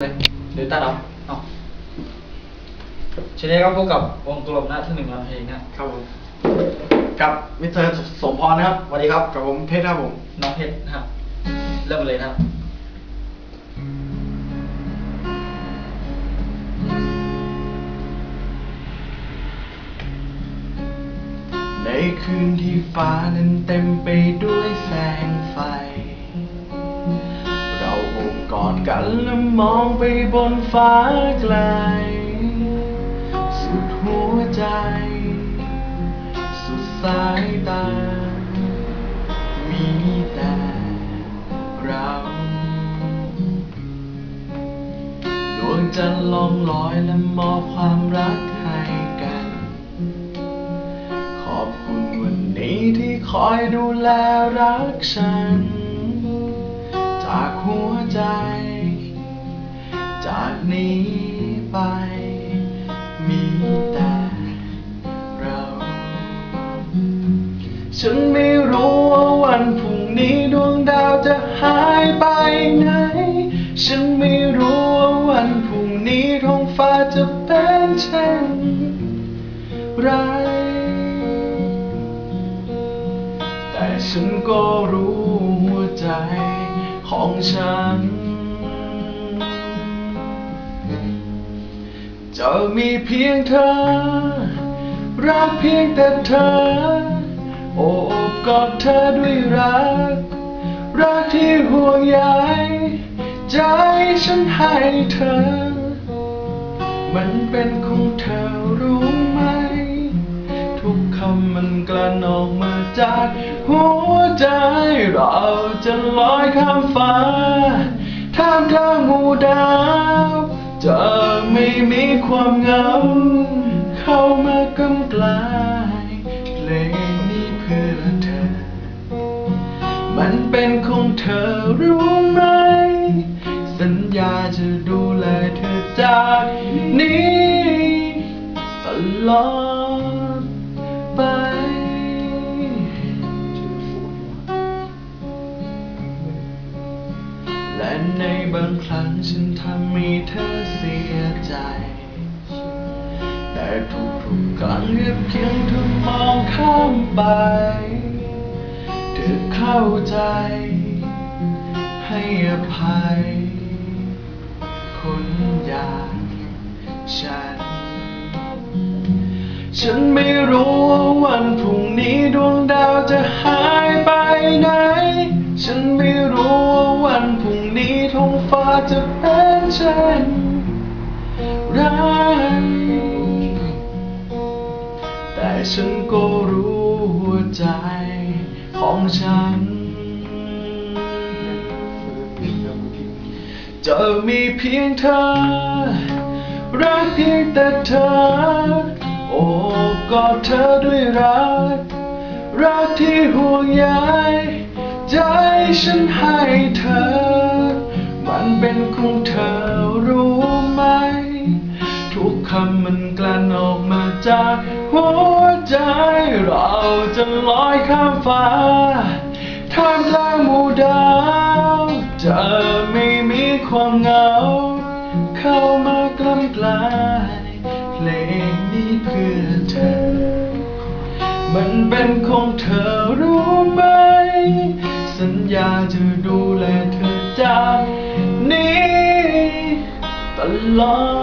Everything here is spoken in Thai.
เลยหรือตัดเอาเอาทีนี้ก็พบกับวงกลมหน้าที่หนึ่งลำเพลงนะครับผมกับมิสเตอร์สมพรนะครับสวัสดีครับกับผมเพชรครับผมน้องเพชรนะครับเริ่มเลยนะครับในคืนที่ฟ้านั้นเต็มไปด้วยแสง กันและมองไปบนฟ้าไกล สุดหัวใจ สุดสายตา มีแต่เราดวงจันทร์ลองลอยและมอบความรักให้กัน ขอบคุณวันนี้ที่คอยดูแลรักฉัน จากหัวใจ จากนี้ไป มีแต่เรา ฉันไม่รู้ว่าวันพรุ่งนี้ดวงดาวจะหายไปไหน ฉันไม่รู้ว่าวันพรุ่งนี้ท้องฟ้าจะเป็นเช่นไรแต่ฉันก็รู้หัวใจของฉัน จะมีเพียงเธอ รักเพียงแต่เธอ โอบกอดเธอด้วยรัก รักที่ห่วงใยใจฉันให้เธอ มันเป็นของเธอรู้ไหม ทุกคำมันกลั่นออกมาจากหัวใจเราจะลอยข้ามฟ้าท่ามกลางหมู่ดาว จะไม่มีความเหงา เข้ามากำกลายเพลงนี้เพื่อเธอ มันเป็นของเธอรู้ไหม สัญญาจะดูแลเธอจากนี้ตลอด บางครั้งฉันทำให้เธอเสียใจ แต่ทุกๆครั้งแค่เพียงเธอมองข้ามไป เธอเข้าใจ ให้อภัย คนอย่างฉัน ฉันไม่รู้ว่าวันพรุ่ง เป็นเช่นไรแต่ฉันก็รู้หัวใจของฉัน จะมีเพียงเธอ รักเพียงแต่เธอ โอบกอดเธอด้วยรัก รักที่ห่วงใยใจฉันให้เธอ มันเป็นของเธอรู้ไหม ทุกคำมันกลั่นออกมาจากหัวใจ เราจะลอยข้ามฟ้าท่ามกลางหมู่ดาวจะไม่มีความเหงา เข้ามากล้ำกลายเพลงนี้เพื่อเธอ มันเป็นของเธอรู้ไหม ดู